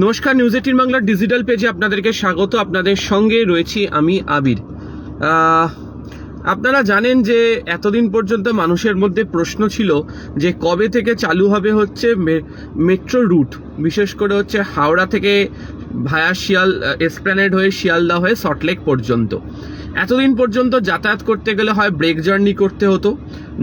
নমস্কার news eighteen বাংলার digital পেজে আপনাদেরকে স্বাগত। আপনাদের সঙ্গে রয়েছি আমি আবির। আপনারা জানেন যে এতদিন পর্যন্ত মানুষের মধ্যে প্রশ্ন ছিল যে কবে থেকে চালু হবে হচ্ছে মেট্রো রুট বিশেষ করে হচ্ছে হাওড়া থেকে ভায়া শিয়াল এসপ্ল্যানেড হয়ে শিয়ালদা হয়ে সল্টলেক পর্যন্ত। এতদিন পর্যন্ত যাতায়াত করতে গেলে হয় ব্রেক জার্নি করতে হতো,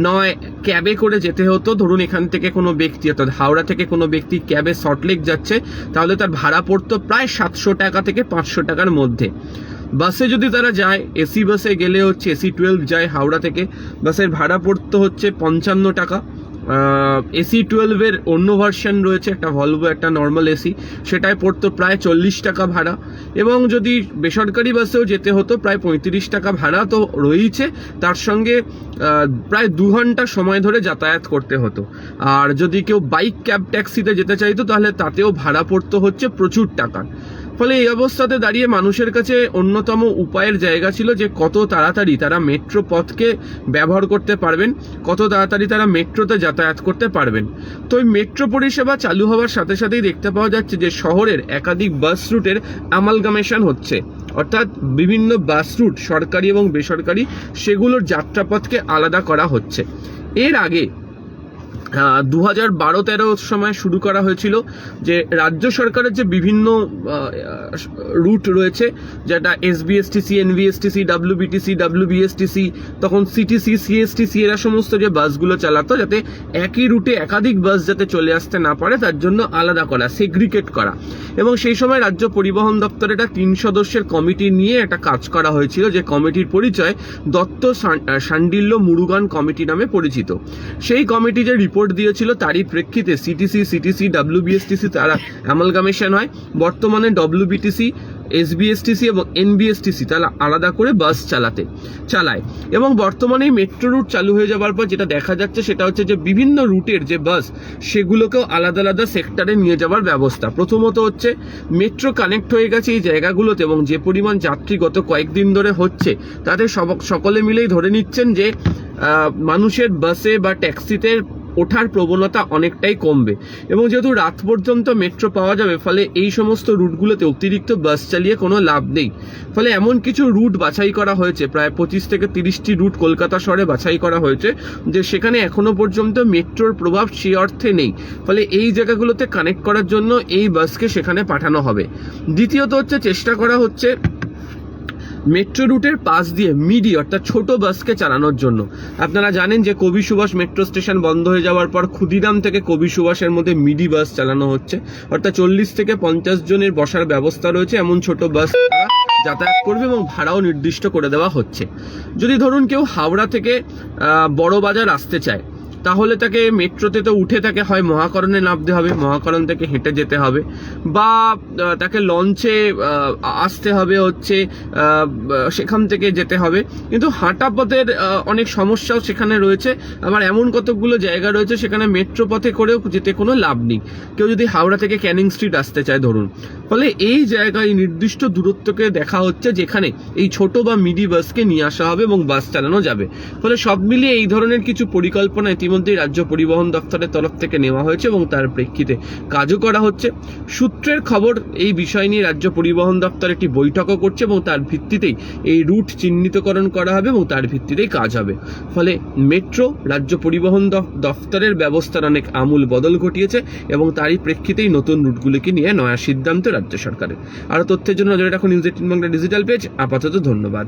নয় ক্যাবে করে যেতে হতো। ধরুন এখান থেকে কোনো ব্যক্তি, অর্থাৎ হাওড়া থেকে কোনো ব্যক্তি ক্যাবে সল্টলেক যাচ্ছে, তাহলে তার ভাড়া পড়তো প্রায় সাতশো টাকা থেকে পাঁচশো টাকার মধ্যে। বাসে যদি তারা যায় এসি বাসে গেলে হচ্ছে এসি টুয়েলভ যায় হাওড়া থেকে। বাসের ভাড়া পড়তে হচ্ছে পঞ্চান্ন টাকা। এসি টুয়েলভের অন্য ভার্সন রয়েছে, একটা ভলভো একটা নর্মাল এসি সেটায় পড়তো প্রায় চল্লিশ টাকা ভাড়া। এবং যদি বেসরকারি বাসেও যেতে হতো, প্রায় পঁয়ত্রিশ টাকা ভাড়া তো রয়েছে তার সঙ্গে প্রায় দু ঘণ্টা সময় ধরে যাতায়াত করতে হতো। আর যদি কেউ বাইক ক্যাব ট্যাক্সিতে যেতে চাইতো, তাহলে তাতেও ভাড়া পড়তো হচ্ছে প্রচুর টাকা। ফলে এই অবস্থাতে দাঁড়িয়ে মানুষের কাছে অন্যতম উপায়ের জায়গা ছিল যে কত তাড়াতাড়ি তারা মেট্রো পথকে ব্যবহার করতে পারবেন, কত তাড়াতাড়ি তারা মেট্রোতে যাতায়াত করতে পারবেন। তো এই মেট্রো পরিষেবা চালু হওয়ার সাথে সাথেই দেখতে পাওয়া যাচ্ছে যে শহরের একাধিক বাস রুটের অ্যামালগামেশন হচ্ছে। অর্থাৎ বিভিন্ন বাস রুট, সরকারি এবং বেসরকারি, সেগুলোর যাত্রাপথকে আলাদা করা হচ্ছে। এর আগে দু হাজার বারো তেরোর সময় শুরু করা হয়েছিল যে রাজ্য সরকারের যে বিভিন্ন রুট রয়েছে, যেটা এসবিএসটিসি এনভিএসটিসি ডাব্লিউবিটিসি ডাব্লিউবিএসটিসি তখন সিটিসি সিএসটিসি এরা সমস্ত যে বাসগুলো চালাতো যাতে একই রুটে একাধিক বাস যাতে চলে আসতে না পারে, তার জন্য আলাদা করা সেগ্রিগেট করা। এবং সেই সময় রাজ্য পরিবহন দপ্তর একটা তিন সদস্যের কমিটি নিয়ে একটা কাজ করা হয়েছিল, যে কমিটির পরিচয় দত্ত সান- সান্ডিল্য মুরুগান কমিটি নামে পরিচিত। সেই কমিটি যে রিপোর্ট দিয়েছিল, তারই প্রেক্ষিতে সিটিসি সিটিসি ডাব্লিউবিএসটিসি তারা অ্যামালগামেশন হয়। বর্তমানে ডব্লিউবিটিসি এসবিএসটিসি এবং এনবিএসটিসি তারা আলাদা করে বাস চালাতে, চালায়। এবং বর্তমানে মেট্রো রুট চালু হয়ে যাওয়ার পর যেটা দেখা যাচ্ছে সেটা হচ্ছে যে বিভিন্ন রুটের যে বাস সেগুলোকেও আলাদা আলাদা সেক্টরে নিয়ে যাওয়ার ব্যবস্থা। প্রথমত হচ্ছে মেট্রো কানেক্ট হয়ে গেছে এই জায়গাগুলোতে এবং যে পরিমাণ যাত্রী গত কয়েকদিন ধরে হচ্ছে তাতে সকলে মিলেই ধরে নিচ্ছেন যে মানুষের বাসে বা ট্যাক্সিতে ওঠার প্রবণতা অনেকটাই কমবে। এবং যেহেতু রাত পর্যন্ত মেট্রো পাওয়া যাবে, ফলে এই সমস্ত রুটগুলোতে অতিরিক্ত বাস চালিয়ে কোনো লাভ নেই। ফলে এমন কিছু রুট বাছাই করা হয়েছে, প্রায় পঁচিশ থেকে তিরিশটি রুট কলকাতা শহরে বাছাই করা হয়েছে, যে সেখানে এখনও পর্যন্ত মেট্রোর প্রভাব সে অর্থে নেই। ফলে এই জায়গাগুলোতে কানেক্ট করার জন্য এই বাসকে সেখানে পাঠানো হবে। দ্বিতীয়ত হচ্ছে, চেষ্টা করা হচ্ছে মেট্রো রুটের পাশ দিয়ে মিডি, অর্থাৎ ছোট বাসকে চালানোর জন্য। আপনারা জানেন যে কবি সুভাষ মেট্রো স্টেশন বন্ধ হয়ে যাওয়ার পর ক্ষুদিরাম থেকে কবি সুভাষের মধ্যে মিডি বাস চালানো হচ্ছে। অর্থাৎ চল্লিশ থেকে পঞ্চাশ জনের বসার ব্যবস্থা রয়েছে এমন ছোট বাস যাতায়াত করবে এবং ভাড়াও নির্দিষ্ট করে দেওয়া হচ্ছে। যদি ধরুন কেউ হাওড়া থেকে বড় বাজার আসতে চায় তাহলে তাকে মেট্রোতে তো উঠে তাকে হয় মহাকরণে নামতে হবে, মহাকরণ থেকে হেঁটে যেতে হবে। বা তাকে লঞ্চে আসতে হবে হচ্ছে সেখান থেকে যেতে হবে। কিন্তু হাঁটা পথের অনেক সমস্যাও সেখানে রয়েছে। আবার এমন কতগুলো জায়গা রয়েছে সেখানে মেট্রো পথে করেও যেতে কোনো লাভ নেই। কেউ যদি হাওড়া থেকে ক্যানিং স্ট্রিট আসতে চায় ধরুন। ফলে এই জায়গায় নির্দিষ্ট দূরত্বকে দেখা হচ্ছে যেখানে এই ছোট বা মিডি বাসকে নিয়ে আসা হবে এবং বাস চালানো যাবে। ফলে সব মিলিয়ে এই ধরনের কিছু পরিকল্পনা ইতিমধ্যেই রাজ্য পরিবহন দপ্তরের তরফ থেকে নেওয়া হয়েছে এবং তার প্রেক্ষিতে কাজও করা হচ্ছে। সূত্রের খবর, এই বিষয় নিয়ে রাজ্য পরিবহন দপ্তর একটি বৈঠকও করছে এবং তার ভিত্তিতেই এই রুট চিহ্নিতকরণ করা হবে এবং তার ভিত্তিতেই কাজ হবে। ফলে মেট্রো রাজ্য পরিবহন দফতরের ব্যবস্থার অনেক আমূল বদল ঘটিয়েছে এবং তারই প্রেক্ষিতেই নতুন রুটগুলিকে নিয়ে নয়া সিদ্ধান্ত রাজ্য সরকারের। আরও তথ্যের জন্য নজরে রাখুন news eighteen Bangla digital page. আপাতত ধন্যবাদ।